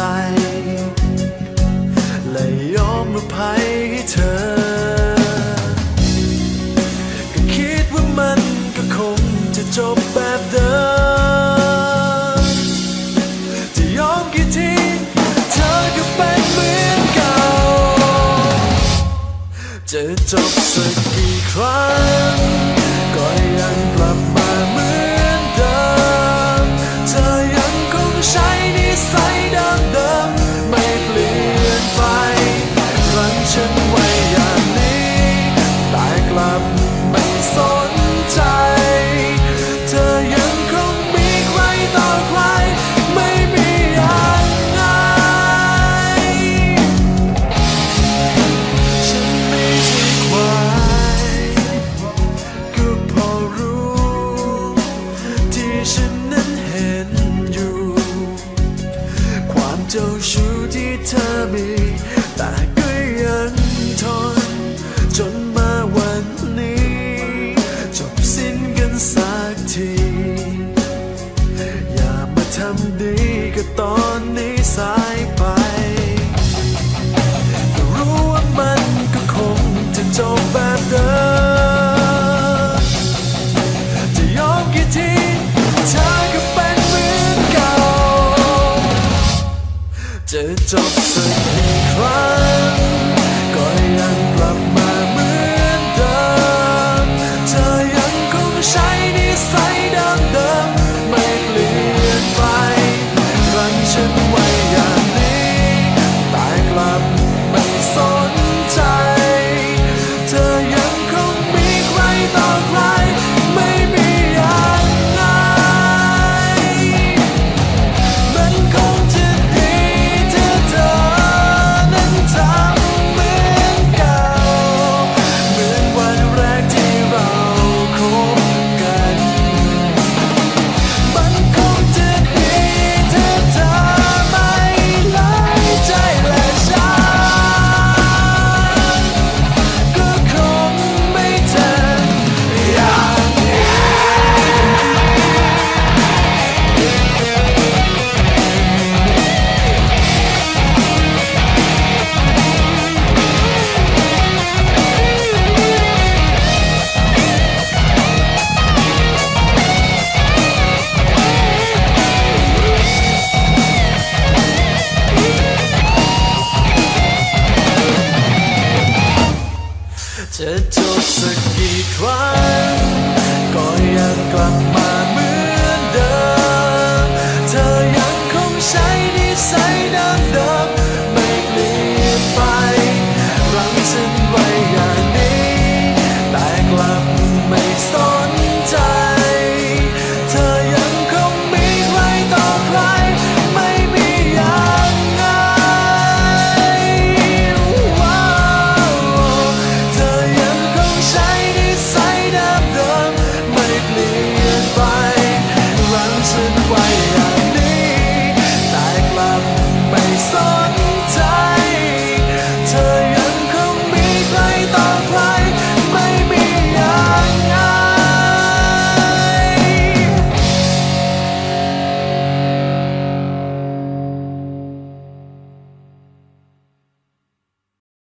ใจและยอมรับภัยให้เธอ ก็คิดว่ามันก็คงจะจบแบบเดิมจะยอมกี่ทีเธอก็เป็นเหมือนเก่าจะจบสัก ก็ตอนนี้สายไปแต่รู้ว่ามันก็คงจะจบแบบเดิมจะยอมกี่ทีเธอก็เป็นเหมือนเก่าจะจบสักกี่ครั้งก็ยังกลับมาเหมือนเดิมเธอยังคงใช้นิสัย จะจบสักกี่ครั้งก็ยังกลับมาเมื่อ